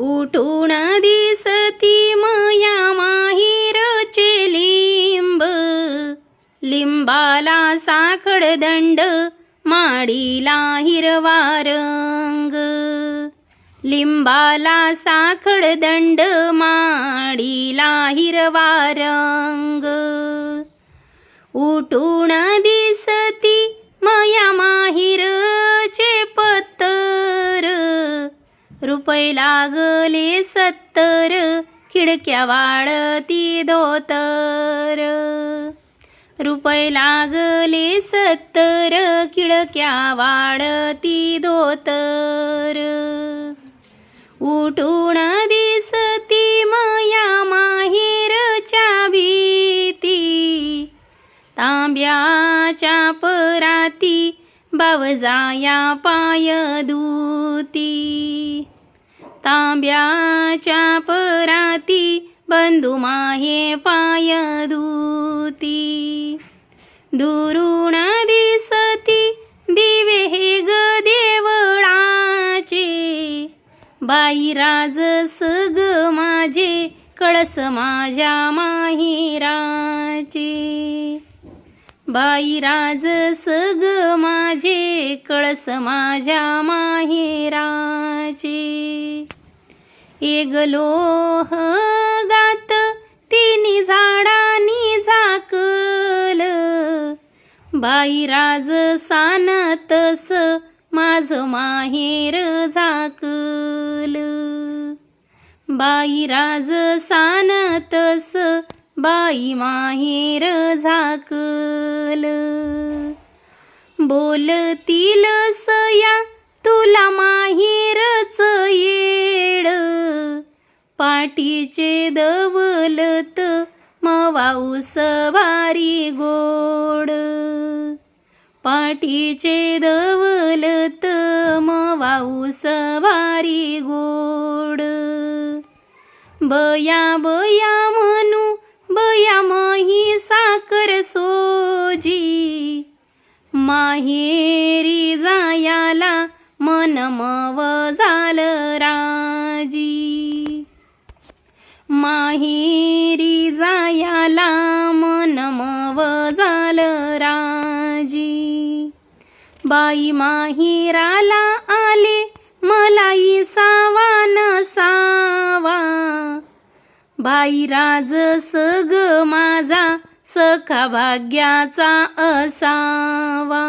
उठून दिसती मया माहीर लिंब. लिंबाला साखड दंड माडीला हिरवा रंग. लिंबाला साखड दंड माडीला हिरवा रंग. रुपये लागले सत्तर खिडक्या वाळती धोतर. रुपये लागले सत्तर खिडक्या वाळती धोतर. उठून दिसती मया माहेरच्या भीती तांब्याच्या पराती बावजाया पाय दूती तांब्याच्या पराती बंधू माहे पाय दूती दुरुण दिसती दिवे हे ग देवळाचे. बाई राज सग माझे कळस माझ्या माहिराचे. बाई राज सग माझे कळस माझ्या माहेराचे एक लोह गात तिन्ही झाडानी झाकल. बाई राज सानतस माझ माहेर झाकल. बाई राज सानतस बाई माहेर झाकल. बोलतील सया तुला माहेरच येड. पाटीचे दवलत मवाऊस भारी गोड. पाटीचे दवलत मवाऊस भारी गोड. बया बया म्हणू मन मव झालं राजी. माहेरी जायाला मन मव झालं राजी. बाई माहिराला आले मलाई सावा न सावा. बाई राज सग माझा सखा भाग्याचा असावा.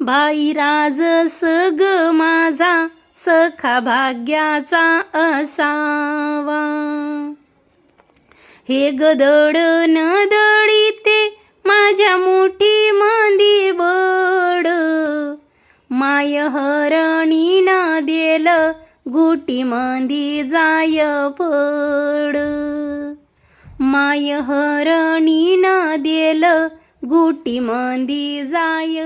भाई राज सग माझा सखा भाग्याचा असावा. हे गदड न दळीते माझ्या मोठी मंदी बड. माय हरणी न देल गुटी मंदी जाय पड. माय हरणी न देल गोटी मंदी जाय